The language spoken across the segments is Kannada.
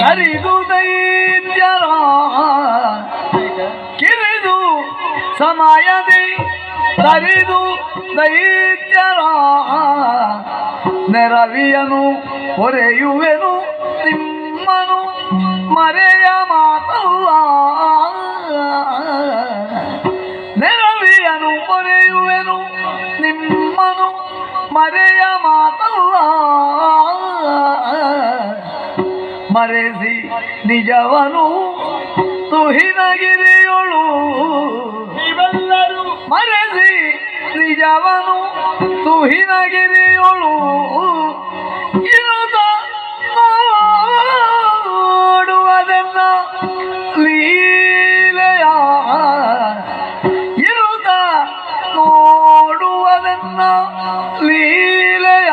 ಕರಿದು ದೈತ್ಯರ ಕಿರಿದು ಸಮಯದಿ ತರಿದು ದೈತ್ಯರ ನೆರವಿಯನು ಹೊರೆಯುವೆನು ನಿಮ್ಮನು ಮರೆಯ ಮಾತಲ್ಲ. ನೆರವಿಯನು ಹೊರೆಯುವೆನು ನಿಮ್ಮನು ಮರೆಯ ಮಾತಲ್ಲ. ಮರೆಸಿ ನಿಜವನು ತುಹಿನಗಿರಿಯೊಳು. ಮರೆಸಿ ನಿಜವನು ತುಹಿನಗಿರಿಯೊಳು. ಹರುಷದೊಳಗೆ ನೋಡುವುದನ್ನ ಲೀಲೆಯ. ಇರುದ ನೋಡುವುದನ್ನ ಲೀಲೆಯ.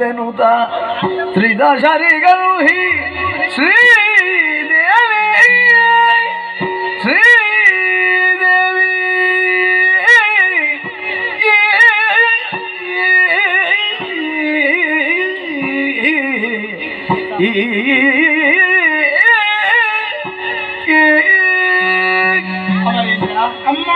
ಹರುಷದೊಳಗೆಂದೆನುತ ತ್ರಿದಶರಿಗಳು ಹಿ ಶ್ರೀದೇವಿ ಶ್ರೀದೇವಿ ಅಮರೇಂದ್ರ ಅಮ್ಮ